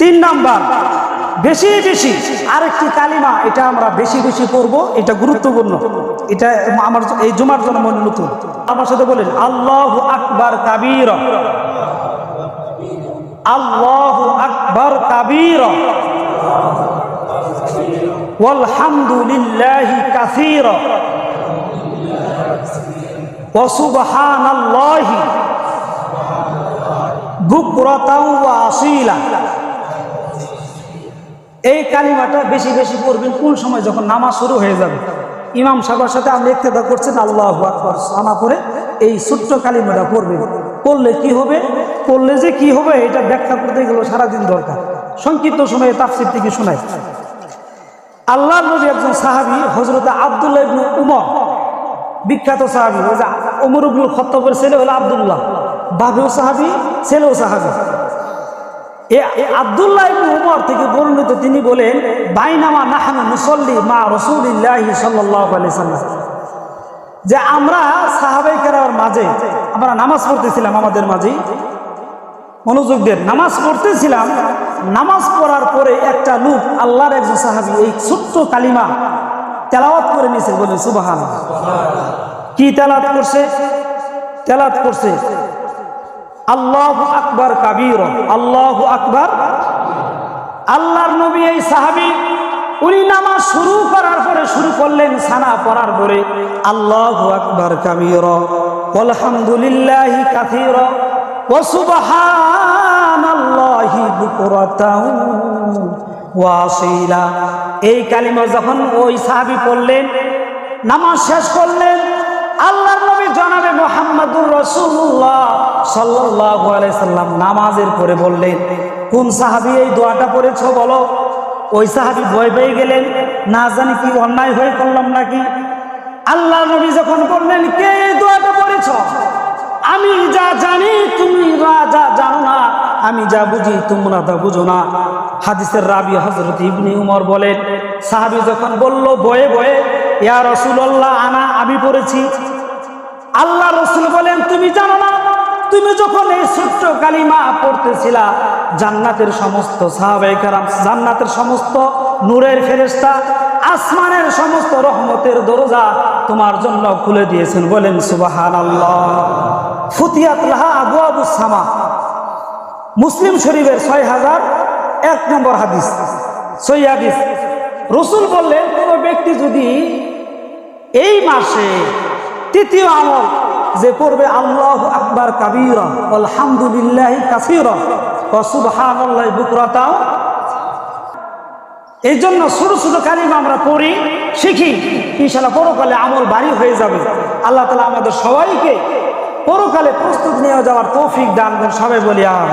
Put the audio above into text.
তিন নাম্বার, বেশি বেশি আরেকটি কালিমা, এটা আমরা বেশি বেশি করব এটা গুরুত্বপূর্ণ। এটা আমার এই জুমার জন্য মনে নতুন। আমার সাথে বলেন, আল্লাহ আকবর কাবির। আল্লাহ আকবার কাবির। আলহামদুলিল্লাহি কাসির। ওসুবহানাল্লাহি বুকরাতাও ওয়া আসিলা। এই কালিমাটা বেশি বেশি পড়বেন কোন সময় যখন নামাজ শুরু হয়ে যাবে। ইমাম সাহেবের সাথে আপনি ইক্তেদা করছেন, আল্লাহ আকবর, সানা করে এই ছোট্ট কালিমাটা পড়বেন। করলে কি হবে? করলে যে কি হবে এটা ব্যাখ্যা করতে গেলে সারাদিন দরকার। সংক্ষিপ্ত সময়ে তাফসির থেকে শোনায় আল্লাহ নবী একজন সাহাবি হজরত আবদুল্লাহ ইবনু উমর, বিখ্যাত সাহাবি উমর ইবনুল খত্তবের ছেলে হলো আবদুল্লাহ। বাবেও সাহাবি, ছেলেও সাহাবি। এ আবদুল্লাহ ইবনু উমর থেকে বর্ণিত তিনি বলেন, বাইনামা নাহানু মুসল্লি মা রসুলিল্লাহি সাল্লাল্লাহু আলাইহি সাল্লাম। যে আমরা সাহাবাই কেরার মাঝে, আমরা নামাজ পড়তেছিলাম আমাদের মাঝেই মনোযোগ দেন, নামাজ পড়তেছিলাম, নামাজ পড়ার পরে একটা লোক আল্লাহর একজন সাহাবি এই ছোট্ট কালিমা তেলাওয়াত করে নিয়েছে বলে সুবাহান কি তেলাত করছে? তেলাত করছে আল্লাহ আকবার কাবির, আল্লাহ আকবার। আল্লাহর নবী এই সাহাবি, উনি নামাজ শুরু করার পরে শুরু করলেন সানা পড়ার পরে, আল্লাহ আকবার কাবির আলহামদুলিল্লাহ কাথির এই কালিমা যখন ওই সাহাবি পড়লেন, নামাজ শেষ করলেন, আল্লাহর নবী জনাবে মোহাম্মদুর রসুল্লাহ সাল্লাল্লাহু আলাইসাল্লাম নামাজের পরে বললেন, কোন সাহাবি এই দোয়াটা পড়েছ বলো? ওই সাহাবি ভয় পেয়ে গেলেন, না জানি কি অন্যায় হয়ে করলাম নাকি? আল্লাহ নবী যখন বললেন, কে এই দোয়াটা পড়েছ? আমি যা জানি, তুমি যা জানো না। আমি যা বুঝি, তোমরা তা বুঝো না। হাদিসের রাবি হজরত ইবনি উমর বলেন, সাহাবি যখন বলল বয়ে বয়ে ইয়া রসুল্লাহ আনা, আমি পড়েছি। আল্লাহ রসুল বলেন, তুমি জানো না, তুমি যখন এই ছোট্ট কালিমা পড়তেছিলা, জান্নাতের সমস্ত সাহাবাই কারাম, জান্নাতের সমস্ত নূরের ফেরেস্তা আসমানের সমস্ত রহমতের দরজা তোমার জন্য খুলে দিয়েছেন। বলেন সুবাহান আল্লাহ ফুতিয়াত লাহা সামা। মুসলিম শরীফের ছয় হাজার এক নম্বর হাদিস সই হাদিস। রসুল বললেন, কোনো ব্যক্তি যদি এই মাসে তৃতীয় আমল, যে পড়বে আল্লাহ আকবার কাবিরা, আলহামদুলিল্লাহ কাসিরা। সুবহানাল্লাহ বুকরাতাও এই জন্য ছোট ছোট কালিমা আমরা পড়ি, শিখি। ইনশাল্লাহ পরকালে আমল বাড়ি হয়ে যাবে। আল্লাহ তালা আমাদের সবাইকে পরকালে প্রস্তুত নিয়ে যাওয়ার তৌফিক দান সবাই বলি আম